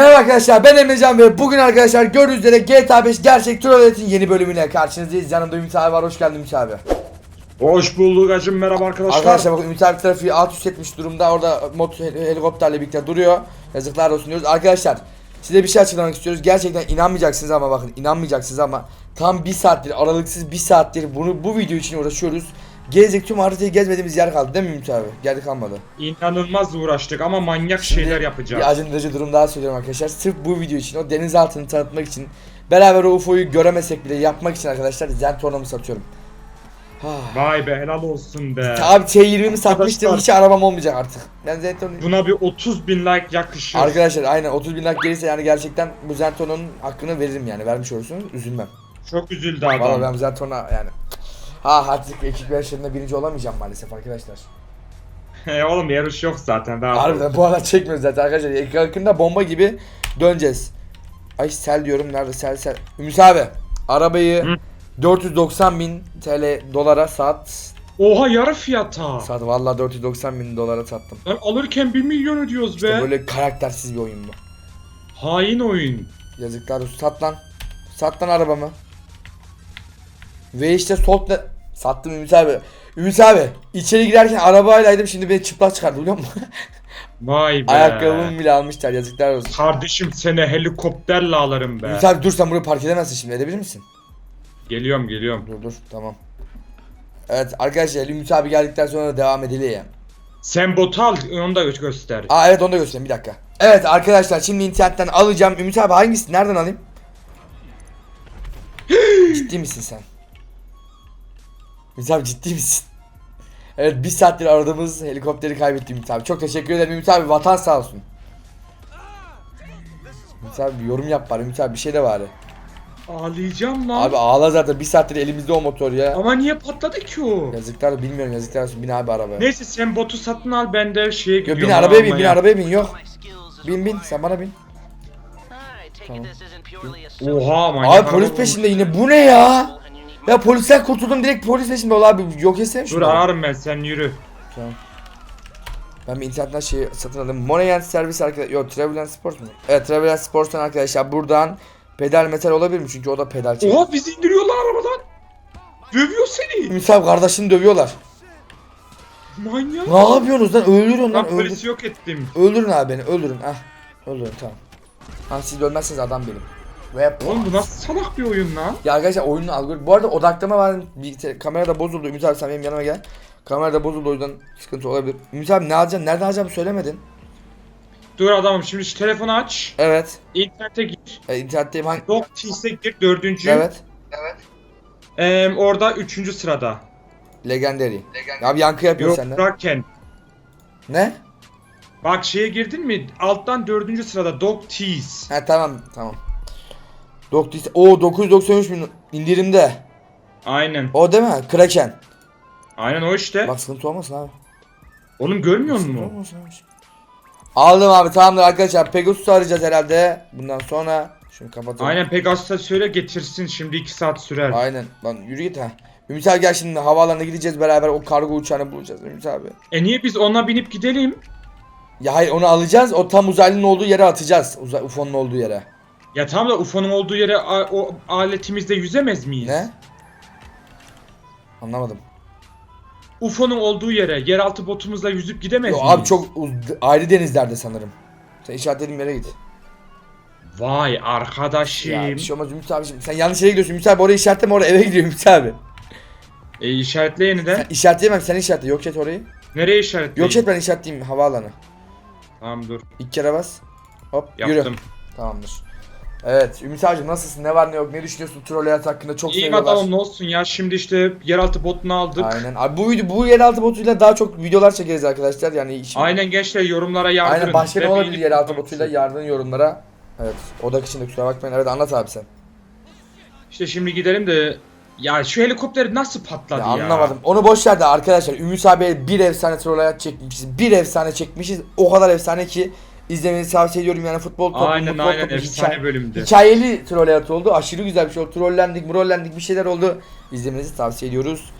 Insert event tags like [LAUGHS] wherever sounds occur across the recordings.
Merhaba arkadaşlar ben Emrecan ve bugün arkadaşlar gördüğünüz üzere GTA 5 Gerçek Trollet'in yeni bölümüyle karşınızdayız. Yanımda Ümit abi var hoş geldin Ümit abi. Hoş bulduk hacım merhaba arkadaşlar. Arkadaşlar bakın Ümit abi trafiği alt üst etmiş durumda orada hel- helikopterle birlikte duruyor. Yazıklar olsun diyoruz. Arkadaşlar size bir şey açıklamak istiyoruz. Gerçekten inanmayacaksınız ama bakın inanmayacaksınız ama tam bir saattir aralıksız bir saattir bunu bu video için uğraşıyoruz. Gezdik tüm haritayı gezmediğimiz yer kaldı değil mi Ümit abi? Geldi kalmadı. İnanılmaz uğraştık ama manyak Şimdi şeyler Bir yapacağız. acındırıcı durum daha söylüyorum arkadaşlar. Sırf bu video için o denizaltını tanıtmak için beraber o UFO'yu göremesek bile yapmak için arkadaşlar Zentorna'mı satıyorum. Ha. Vay be helal olsun be. Abi T20'mi satmıştım hiç arabam olmayacak artık. Ben Zentorno'yu... Buna bir 30 bin like yakışır. Arkadaşlar aynen 30 bin like gelirse yani gerçekten bu Zentorno'nun hakkını veririm yani vermiş olursunuz üzülmem. Çok üzüldü Valla adam. ben bu Zentorno yani. Ha artık ekip yarışlarında birinci olamayacağım maalesef arkadaşlar. He [LAUGHS] oğlum yarış yok zaten daha. Harbiden bu arada çekmiyoruz zaten arkadaşlar. Yakında bomba gibi döneceğiz. Ay sel diyorum nerede sel sel. Ümit abi arabayı Hı. 490 bin TL dolara sat. Oha yarı fiyata. Sat vallahi 490 bin dolara sattım. Lan alırken 1 milyon ödüyoruz İşte be. böyle karaktersiz bir oyun bu. Hain oyun. Yazıklar olsun. Sat lan. Sat lan arabamı. Ve işte Solt'la sattım Ümit abi. Ümit abi içeri girerken arabaylaydım şimdi beni çıplak çıkardı biliyor musun? [LAUGHS] Vay be. Ayakkabımı bile almışlar yazıklar olsun. Kardeşim seni helikopterle alırım be. Ümit abi dur sen burayı park edemezsin şimdi edebilir misin? Geliyorum geliyorum. Dur dur tamam. Evet arkadaşlar Ümit abi geldikten sonra devam edelim. Sen botu al onu da gö- göster. Aa evet onu da göstereyim bir dakika. Evet arkadaşlar şimdi internetten alacağım. Ümit abi hangisi nereden alayım? [GASPS] ciddi misin sen? Ümit abi ciddi misin? Evet bir saattir aradığımız helikopteri kaybettim Ümit abi. Çok teşekkür ederim Ümit abi vatan sağ olsun. Ümit abi bir yorum yap bari Ümit abi bir şey de bari. Ağlayacağım lan. Abi ağla zaten bir saattir elimizde o motor ya. Ama niye patladı ki o? Yazıklar bilmiyorum yazıklar olsun bin abi arabaya. Neyse sen botu satın al ben de şeye Yo, gidiyorum. bin arabaya bin bin almaya. arabaya bin yok. Bin bin sen bana bin. Tamam. Oha manyak. Abi polis peşinde yine bu ne ya? Ya polisten kurtuldum direkt polis peşinde ol abi yok etsene Dur şunu. ararım ben sen yürü. Tamam. Ben bir internetten şey satın aldım. Monoyen servis arkadaş. Yok Travelan Sports mu? Evet Travelan Sports'tan arkadaşlar buradan pedal metal olabilir mi? Çünkü o da pedal çekiyor. Oha bizi indiriyorlar arabadan. Dövüyor seni. Abi kardeşini dövüyorlar. Manyak. Ne yapıyorsunuz lan? Öldürün lan. Ben Öldür. polisi yok ettim. Öldürün abi beni. Öldürün. Ah. Öldürün tamam. Ha siz ölmezseniz adam benim. Ve Oğlum bu nasıl salak bir oyun lan? Ya arkadaşlar oyunun algoritması. Bu arada odaklama var. Bir te- kamerada bozuldu. Ümit abi sen benim yanıma gel. Kamerada bozuldu o yüzden sıkıntı olabilir. Ümit abi ne alacaksın? Nerede alacağımı söylemedin. Dur adamım şimdi şu telefonu aç. Evet. İnternete gir. E, internetteyim. Hangi? Docties'e gir dördüncü. Evet. Eee orada üçüncü sırada. Legendary. Abi yankı yapıyor Yok senden. Kraken. Ne? Bak şeye girdin mi? Alttan dördüncü sırada Docties. Ha tamam tamam. Doktis. O 993 bin indirimde. Aynen. O değil mi? Kraken. Aynen o işte. Bak sıkıntı olmasın abi. Oğlum görmüyor musun? olmasın abi. Aldım abi tamamdır arkadaşlar. Pegasus'u arayacağız herhalde. Bundan sonra şunu kapatalım. Aynen Pegasus'a söyle getirsin şimdi 2 saat sürer. Aynen. Lan yürü git ha. Ümit abi gel şimdi havaalanına gideceğiz beraber o kargo uçağını bulacağız Ümit abi. E niye biz ona binip gidelim? Ya hayır onu alacağız o tam uzaylının olduğu yere atacağız. Uzay, UFO'nun olduğu yere. Ya tamam da UFO'nun olduğu yere a- o aletimizde yüzemez miyiz? Ne? Anlamadım. UFO'nun olduğu yere yeraltı botumuzla yüzüp gidemez Yo, miyiz? abi çok uz- ayrı denizlerde sanırım. Sen işaretlediğim yere git. Vay arkadaşım. Ya bir şey olmaz Ümit abi şimdi. Sen yanlış yere gidiyorsun Ümit abi orayı işaretleme oraya eve gidiyor Ümit abi. E işaretle yeniden. Sen işaretleyemem sen işaretle yok et orayı. Nereye işaretleyeyim? Yok et ben işaretleyeyim havaalanı. Tamam dur. İlk kere bas. Hop Yaptım. yürü. Tamamdır. Evet Ümit abicim nasılsın ne var ne yok ne düşünüyorsun troll hayat hakkında çok İyiyim seviyorlar. adamım ne olsun ya şimdi işte yeraltı botunu aldık. Aynen. Abi bu video bu yeraltı botuyla daha çok videolar çekeriz arkadaşlar. Yani şimdi, Aynen gençler yorumlara yardırın. Aynen başka ne olabilir yeraltı botuyla yardın yorumlara. Evet. Odak içinde kusura bakmayın. Evet anlat abi sen. İşte şimdi gidelim de ya şu helikopter nasıl patladı Ya, ya? anlamadım. Onu boş ver de arkadaşlar Ümit abiye bir efsane troll hayat çekmişiz. Bir efsane çekmişiz. O kadar efsane ki izlemenizi tavsiye ediyorum yani futbol topu, Aynen futbol aynen topu, efsane hikaye- bölümdü. Hikayeli troll hayat oldu. Aşırı güzel bir şey oldu. Trollendik, mrollendik bir şeyler oldu. İzlemenizi tavsiye ediyoruz.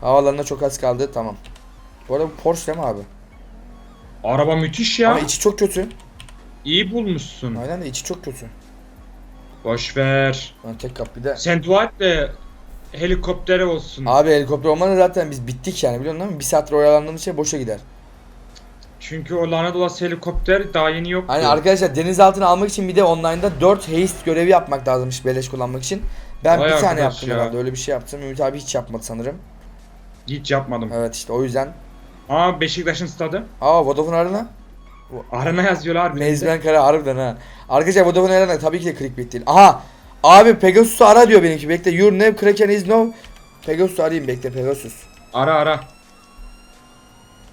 Havalarına çok az kaldı. Tamam. Bu arada bu Porsche değil mi abi? Araba müthiş ya. Ama içi çok kötü. İyi bulmuşsun. Aynen de içi çok kötü. Boş ver. Lan tek kap bir de. Sen dua et de helikoptere olsun. Abi helikopter olmadan zaten biz bittik yani biliyorsun değil mi? Bir saattir oyalandığımız şey boşa gider. Çünkü o lanet olası helikopter daha yeni yoktu. Hani arkadaşlar denizaltını almak için bir de online'da 4 haste görevi yapmak lazımmış beleş kullanmak için. Ben Vay bir tane arkadaş yaptım ya. herhalde öyle bir şey yaptım. Ümit abi hiç yapmadı sanırım. Hiç yapmadım. Evet işte o yüzden. Aa Beşiktaş'ın stadı. Aa Vodafone Arena. Arena yazıyorlar. Mezben kara harbiden ha. Arkadaşlar Vodafone Arena tabii ki de clickbait değil. Aha. Abi Pegasus'u ara diyor benimki. Bekle. Your name Kraken is no. Pegasus'u arayayım bekle Pegasus. Ara ara.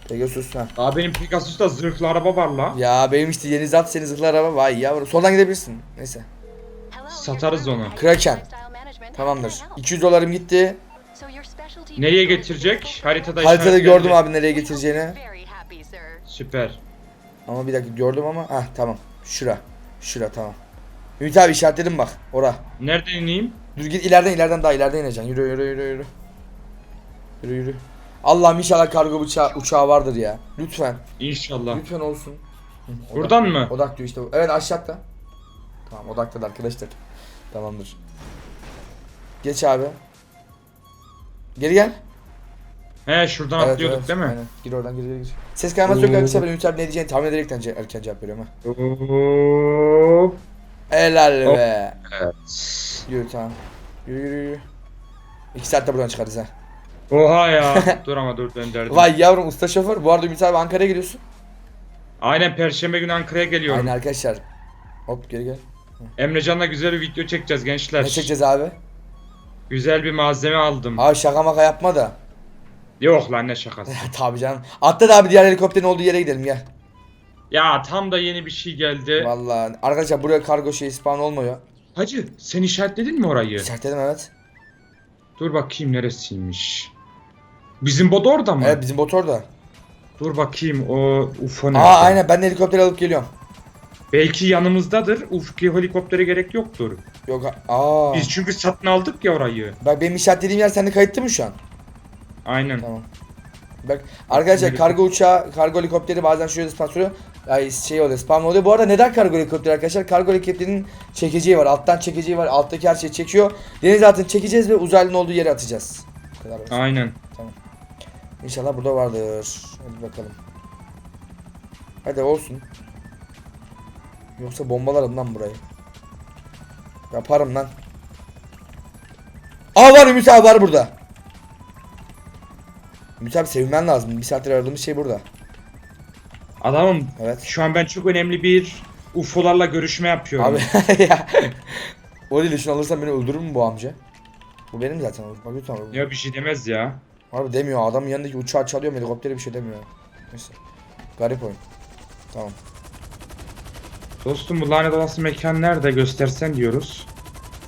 Pegasus ha. Aa benim Pegasus'ta zırhlı araba var la. Ya benim işte yeni zat seni zıhlar araba. Vay yavrum. Soldan gidebilirsin. Neyse. Satarız onu. Kraken. Tamamdır. 200 dolarım gitti. Nereye getirecek? Haritada Haritada gördüm abi nereye getireceğini. Süper. Ama bir dakika gördüm ama. Hah tamam. Şura. Şura tamam. Ümit abi işaretledim bak. Ora. Nereden ineyim? Dur git ileriden ileriden daha ileriden ineceksin. Yürü yürü yürü yürü. Yürü yürü. Allah'ım inşallah kargo uçağı, uçağı vardır ya. Lütfen. İnşallah. Lütfen olsun. Hı, odak- Buradan mı? Odak diyor işte. bu. Evet aşağıda. Tamam odakta arkadaşlar. Tamamdır. Geç abi. Geri gel. He şuradan Evet, atlıyorduk evet, değil mi? Aynen. Gir oradan gir gir gir. Ses kayması yok arkadaşlar ben Ümit abi ne diyeceğini tahmin ederekten ce- erken cevap veriyorum ha. Hop. Helal Hop. be. Evet. Yürü tamam. Yürü yürü yürü. İki saatte buradan çıkarız ha. Oha ya. [LAUGHS] dur ama dur döndürdüm. Vay yavrum usta şoför. Bu arada Ümit abi Ankara'ya gidiyorsun. Aynen perşembe günü Ankara'ya geliyorum. Aynen arkadaşlar. Hop geri gel. Emrecan'la güzel bir video çekeceğiz gençler. Ne çekeceğiz abi? Güzel bir malzeme aldım. Abi şaka maka yapma da. Yok lan ne şakası. [LAUGHS] Tabii canım. Atla da abi diğer helikopterin olduğu yere gidelim gel. ya tam da yeni bir şey geldi. Vallahi arkadaşlar buraya kargo şey spawn olmuyor. Hacı sen işaretledin mi orayı? İşaretledim evet. Dur bakayım neresiymiş. Bizim bot orada mı? Evet bizim motor da. Dur bakayım o UFO nerede? Aa aynen ben de helikopter alıp geliyorum. Belki yanımızdadır. Ufki helikoptere gerek yoktur. Yok aa. Biz çünkü satın aldık ya orayı. Bak benim işaretlediğim yer sende kayıtlı mı şu an? Aynen. Tamam. Bak arkadaşlar kargo uçağı, kargo helikopteri bazen şöyle spawn oluyor. Ay şey oluyor spawn oluyor. Bu arada neden kargo helikopteri arkadaşlar? Kargo helikopterinin çekeceği var. Alttan çekeceği var. Alttaki her şeyi çekiyor. Denizaltını çekeceğiz ve uzaylının olduğu yere atacağız. Bu kadar basit. Aynen. İnşallah burada vardır. Hadi bakalım. Hadi olsun. Yoksa bombalarım lan burayı. Yaparım lan. Aa var Ümit abi var burada. Ümit abi sevinmen lazım. Bir saattir aradığımız şey burada. Adamım Evet. şu an ben çok önemli bir UFO'larla görüşme yapıyorum. Abi [LAUGHS] ya. O değil şunu alırsam beni öldürür mü bu amca? Bu benim zaten. Bak lütfen. Ya bir şey demez ya. Abi demiyor. Adamın yanındaki uçağı çalıyor helikoptere bir şey demiyor. Neyse. Garip oyun. Tamam. Dostum bu lanet olası mekan nerede göstersen diyoruz.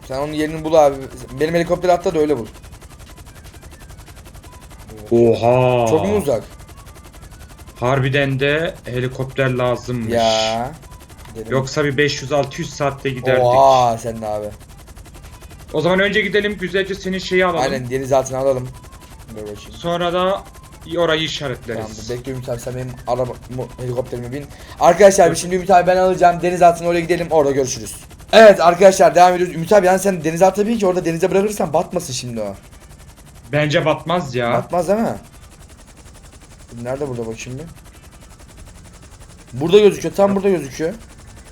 Sen onun yerini bul abi. Benim helikopteri atla da öyle bul. Oha. Çok mu uzak? Harbiden de helikopter lazımmış. Ya. Gidelim. Yoksa bir 500-600 saatte giderdik. Oha sen de abi. O zaman önce gidelim güzelce senin şeyi alalım. Aynen denizaltına alalım. Dur bakayım. Sonra da orayı işaretleriz. Tamamdır. Bekle Ümit abi sen benim araba helikopterime bin. Arkadaşlar biz şimdi Ümit abi ben alacağım. Denizaltına oraya gidelim. Orada görüşürüz. Evet arkadaşlar devam ediyoruz. Ümit abi yani sen denizaltına bin ki orada denize bırakırsan batmasın şimdi o. Bence batmaz ya. Batmaz değil mi? Nerede burada bak şimdi? Burada gözüküyor. Tam burada gözüküyor.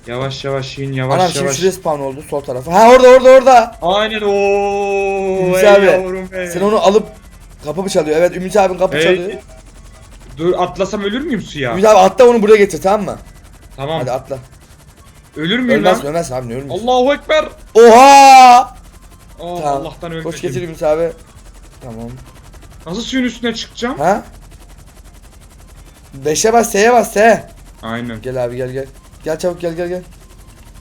Yavaş yavaş in yavaş Anam şimdi yavaş. şuraya spawn oldu sol tarafa. Ha orada orada orada. Aynen ooo. Ümit ey abi. Sen onu alıp kapı mı çalıyor? Evet Ümit abinin kapı çalıyor. Dur atlasam ölür müyüm suya? Ümit abi atla onu buraya getir tamam mı? Tamam. Hadi atla. Ölür müyüm Ölmez lan? ölmez abi ne ölmüş? Allahu ekber. Oha! Oh, Tamam. Allah'tan ölmedim. Koş getir Ümit abi. Tamam. Nasıl suyun üstüne çıkacağım? Ha? Beşe bas, S'ye bas, S. Aynen. Gel abi gel gel. Gel çabuk gel gel gel.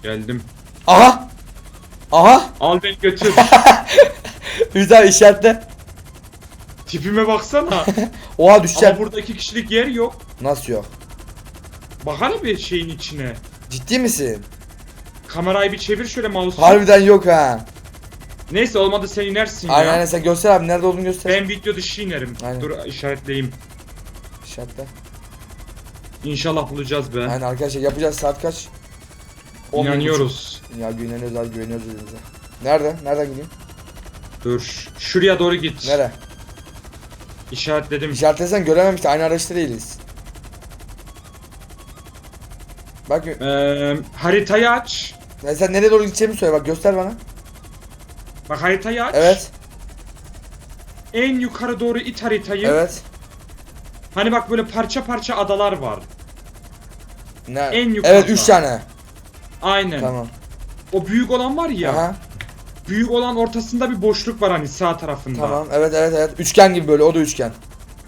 Geldim. Aha! Aha! Al beni götür. [LAUGHS] Ümit abi işaretle. Tipime baksana. [LAUGHS] Oha düşeceğim. Ama burada iki kişilik yer yok. Nasıl yok? Bakalım bir şeyin içine. Ciddi misin? Kamerayı bir çevir şöyle mouse'u. Harbiden yok ha. Neyse olmadı sen inersin Aynen ya. aynen sen göster abi nerede olduğunu göster. Ben video dışı inerim. Aynen. Dur işaretleyeyim. İşaretle. İnşallah bulacağız be. Aynen arkadaşlar yapacağız saat kaç? On İnanıyoruz. Ya güveniyoruz abi güveniyoruz birbirimize. Nerede? Nereden gideyim? Dur. Şuraya doğru git. Nere? İşaretledim. İşaretlesen göremem işte aynı araçta değiliz. Bak Ee, haritayı aç. ya sen nereye doğru gideceğimi söyle bak göster bana. Bak haritayı aç. Evet. En yukarı doğru it haritayı. Evet. Hani bak böyle parça parça adalar var. Ne? En yukarıda. Evet 3 tane. Aynen. Tamam. O büyük olan var ya. Aha. Büyük olan ortasında bir boşluk var hani sağ tarafında. Tamam. Evet evet evet. Üçgen gibi böyle o da üçgen.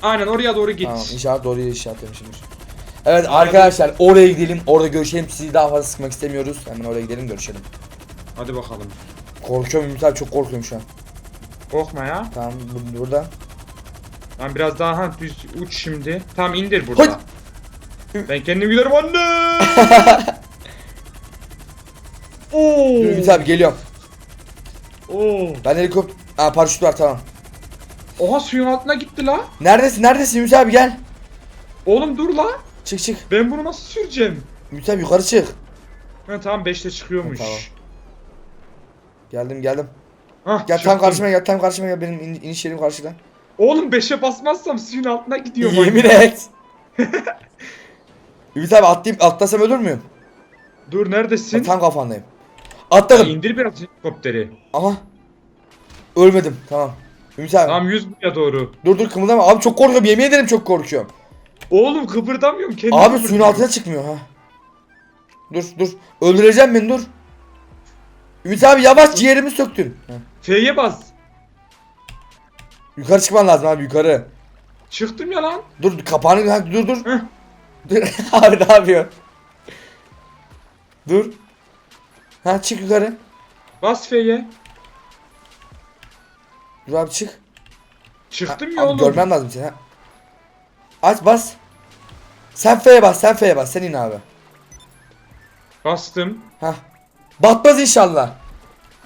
Aynen oraya doğru git. Tamam işaret doğru yere işaretlemişimdir. Evet arkadaşlar oraya gidelim orada görüşelim sizi daha fazla sıkmak istemiyoruz hemen oraya gidelim görüşelim. Hadi bakalım. Korkuyorum Ümit abi çok korkuyorum şu an. Korkma ya. Tamam bu- burada. Ben biraz daha ha, düz uç şimdi. Tamam indir burada. Hoy! Ben kendim giderim anne. [LAUGHS] Oo. Ümit abi geliyorum. Oo. Ben helikopter... Aa paraşüt var tamam. Oha suyun altına gitti la. Neredesin neredesin Ümit abi gel. Oğlum dur la. Çık çık. Ben bunu nasıl süreceğim? Ümit abi yukarı çık. Ha tamam 5'te çıkıyormuş. Ha, tamam. Geldim geldim. Hah, Gel tam karşıma gel tam karşıma gel benim in- iniş yerim karşıda. Oğlum 5'e basmazsam suyun altına gidiyor. Yemin manyak. et. [LAUGHS] Ümit abi atlayayım atlasam ölür müyüm? Dur neredesin? Tam kafandayım. Atladım. İndir biraz helikopteri. Aha. Ölmedim tamam. Ümit abi. Tamam 100 buraya doğru. Dur dur kımıldama. Abi çok korkuyorum yemin ederim çok korkuyorum. Oğlum kıpırdamıyorum kendim. Abi suyun altına çıkmıyor ha. Dur dur. Öldüreceğim beni dur. Ümit abi yavaş ciğerimi söktün. F'ye bas. Yukarı çıkman lazım abi yukarı. Çıktım ya lan. Dur kapağını dur dur. Dur [LAUGHS] abi ne yapıyor? Dur. Ha çık yukarı. Bas F'ye. Dur abi çık. Çıktım ya abi oğlum. görmem lazım seni ha. Aç bas. Sen F'ye bas sen F'ye bas sen in abi. Bastım. Ha. Batmaz inşallah.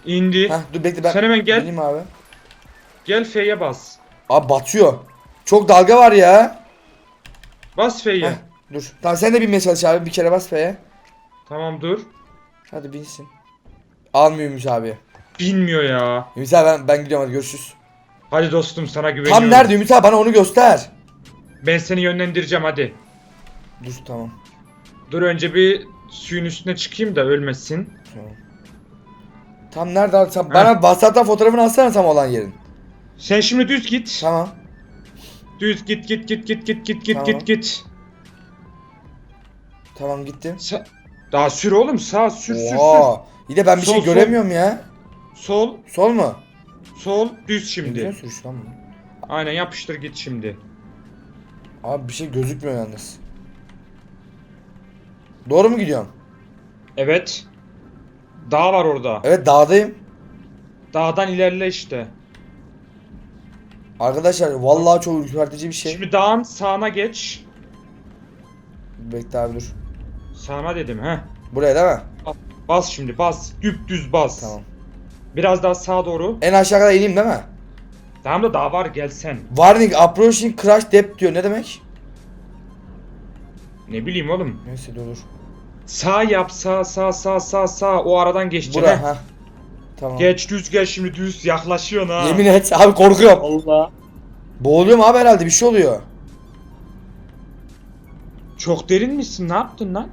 İndi. Ha dur bekle ben. Sen hemen gel. Bineyim abi. Gel F'ye bas. Abi batıyor. Çok dalga var ya. Bas F'ye. Heh, dur. Tamam sen de binmeye çalış abi. Bir kere bas F'ye. Tamam dur. Hadi binsin. Almıyor Ümit abi. Bilmiyor ya. Ümit abi ben, ben gidiyorum hadi görüşürüz. Hadi dostum sana güveniyorum. Tam nerede Ümit abi bana onu göster. Ben seni yönlendireceğim hadi. Dur tamam. Dur önce bir suyun üstüne çıkayım da ölmesin. Tamam. Tam nerede abi? Sen bana WhatsApp'tan fotoğrafını alsana tam olan yerin. Sen şimdi düz git. Tamam. Düz git git git git git git git Tamam. git git. Tamam gittim. Sa- Daha sür oğlum sağ sür sür sür. İyi de ben bir Sol, şey sol. göremiyorum ya. Sol Sol mu? sol düz Ne şimdi. sürüş lan bu? Aynen yapıştır git şimdi. Abi bir şey gözükmüyor yalnız. Doğru mu gidiyorum? Evet. Dağ var orada. Evet dağdayım. Dağdan ilerle işte. Arkadaşlar vallahi çok ürpertici bir şey. Şimdi dağın sağına geç. Bekle abi dur. Sağına dedim he. Buraya değil mi? Bas şimdi bas. Düz bas. Tamam. Biraz daha sağa doğru. En aşağı kadar ineyim değil mi? Tamam da daha var gelsen. Warning approaching crash depth diyor. Ne demek? Ne bileyim oğlum. Neyse dur dur. Sağ yap sağ sağ sağ sağ sağ. O aradan geçeceksin. Bura ha. Tamam. Geç düz gel şimdi düz yaklaşıyorsun ha. Yemin et abi korkuyorum. Allah. Boğuluyorum abi herhalde bir şey oluyor. Çok derin misin? Ne yaptın lan?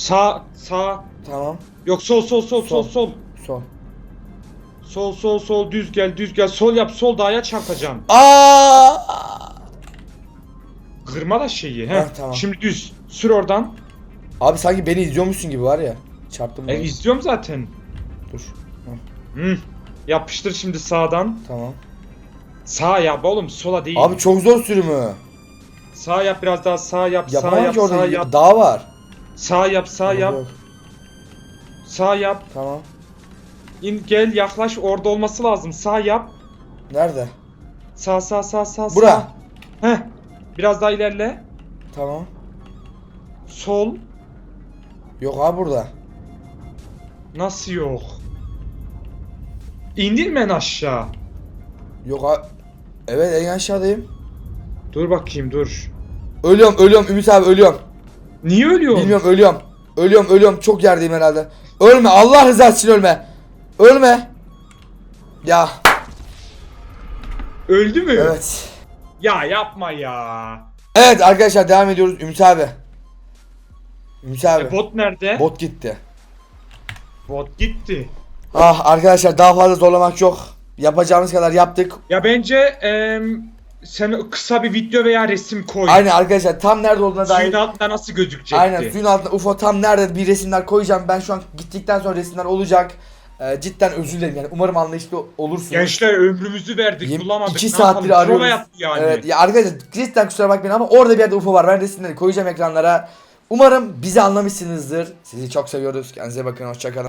Sağ sağ. Tamam. Yok sol sol sol sol Sol. sol. Sol. Sol sol sol düz gel düz gel. Sol yap sol dağa çarpacaksın. Aa! Kırma da şeyi. He. Heh, tamam. Şimdi düz. Sür oradan. Abi sanki beni izliyormuşsun gibi var ya. Çarptım E, izliyorum zaten. Dur. Hı. Yapıştır şimdi sağdan. Tamam. Sağ yap oğlum sola değil. Abi çok zor sürümü. Sağ yap biraz daha sağ yap sağ Yapamam yap ki orada sağ yap. dağ var. Sağ yap sağ yap. Yok. Sağ yap. Tamam. İn gel yaklaş orada olması lazım. Sağ yap. Nerede? Sağ sağ sağ sağ Bura. sağ. Heh. Biraz daha ilerle. Tamam. Sol. Yok abi burada. Nasıl yok? İndirme en aşağı. Yok abi. Evet en aşağıdayım. Dur bakayım dur. Ölüyorum ölüyorum Ümit abi ölüyorum. Niye ölüyorsun? Bilmiyorum ölüyorum. Ölüyorum ölüyorum çok yerdeyim herhalde. Ölme Allah rızası için ölme. Ölme. Ya Öldü mü? evet. Ya yapma ya. Evet arkadaşlar devam ediyoruz Ümit abi. Ümit abi. E, bot nerede? Bot gitti. Bot gitti. Ah arkadaşlar daha fazla zorlamak yok. Yapacağımız kadar yaptık. Ya bence em, sen kısa bir video veya resim koy. Aynen arkadaşlar tam nerede olduğuna Suyun dair. altında nasıl gözükecekti? Aynen suyun altında UFO tam nerede bir resimler koyacağım. Ben şu an gittikten sonra resimler olacak. Ee, cidden özür dilerim yani umarım anlayışlı olursunuz. Gençler ömrümüzü verdik Yem- bulamadık. iki ne saattir yapalım? Prova arıyoruz. yaptı yani. Evet ya arkadaşlar cidden kusura bakmayın ama orada bir yerde UFO var. Ben resimleri koyacağım ekranlara. Umarım bizi anlamışsınızdır. Sizi çok seviyoruz. Kendinize bakın. Hoşçakalın.